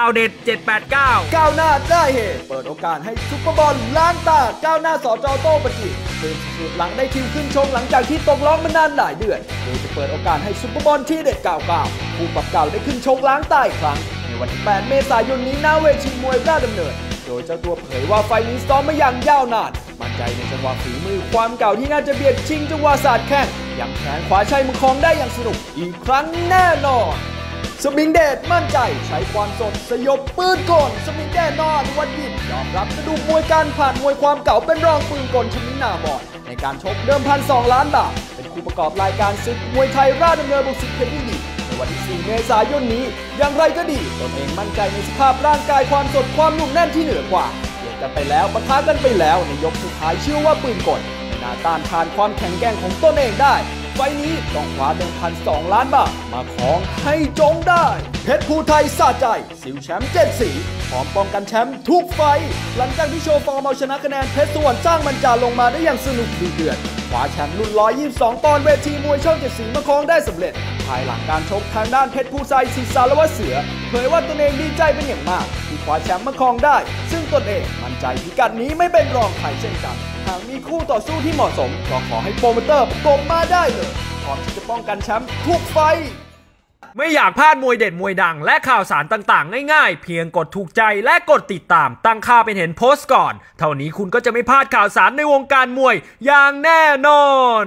ข่าวเด็ด 789 ก้าวหน้าได้เหตุเปิดโอกาสให้ซุปเปอร์บอลล้างตา ก้าวหน้าสอจอโต้ปฏิตื่นสุดหลังได้คิวขึ้นชงหลังจากที่ตกล้องมานานหลายเดือนโดยจะเปิดโอกาสให้ซุปเปอร์บอลที่เด็ด99ผู้ปรับเก่าได้ขึ้นชงล้างตาอีกครั้งในวันที่ 8 เมษายนนี้หน้าเวทีมวยราชดำเนิน โดยเจ้าตัวเผยว่าไฟนี้ซ้อมมาอย่างยาวนานมั่นใจในจังหวะฝีมือความเก่าที่น่าจะเบียดชิงจังหวะศาสตร์แข้งยังแขนขวาชัยมือคองได้อย่างสนุกอีกครั้งแน่นอน สมิงเดชมั่นใจใช้ความสดสยบปืนกลสมิงแน่นอนวันยินยอมรับกระดูกมวยการผ่านมวยความเก่าเป็นรองปืนกลชนิดหนาบอดในการชกเดิมพันสองล้านบาทเป็นคู่ประกอบรายการศึกมวยไทยราชดำเนินบุกสิทธิ์เพชรยินดีในวันที่ 4 เมษายนนี้ อย่างไรก็ดีตนเองมั่นใจในสภาพร่างกายความสดความหนุ่มแน่นที่เหนือกว่าเดือดกันไปแล้วปะทะกันไปแล้วในยกสุดท้ายเชื่อว่าปืนกลไม่น่าต้านทานความแข็งแกร่งของตนเองได้ ไฟนี้ต้องคว้าเดิมพันสองล้านบาท มาของให้จงได้ เพชรภูไทยสาใจ สิวแชมป์เจ็ดสีพร้อมป้องกันแชมป์ทุกไฟ หลังจากที่โชว์ฟอร์มเอาชนะคะแนนเพชรสวรรค์จ้างมันจาลงมาได้อย่างสนุกดุเดือดคว้าแชมป์รุ่น 122 ปอนด์เวทีมวยช่องเจ็ดสีมาครองได้สำเร็จ ภายหลังการชกทางด้านเพชรภูไทยศิษย์สารวัตรเสือ เผยว่าตนเองดีใจเป็นอย่างมาก ที่คว้าแชมป์มาครองได้ ซึ่งตนเองมั่นใจพิกัดนี้ไม่เป็นรองใครเช่นกัน หากมีคู่ต่อสู้ที่เหมาะสม ก็ขอให้โปรโมเตอร์ประกบมาได้เลยพร้อมที่จะป้องกันแชมป์ทุกไฟ ไม่อยากพลาดมวยเด็ดมวยดัง และข่าวสารต่างๆ ง่ายๆ เพียงกดถูกใจและกดติดตาม ตั้งค่าเป็นเห็นโพสต์ก่อน เท่านี้คุณก็จะไม่พลาดข่าวสารในวงการมวยอย่างแน่นอน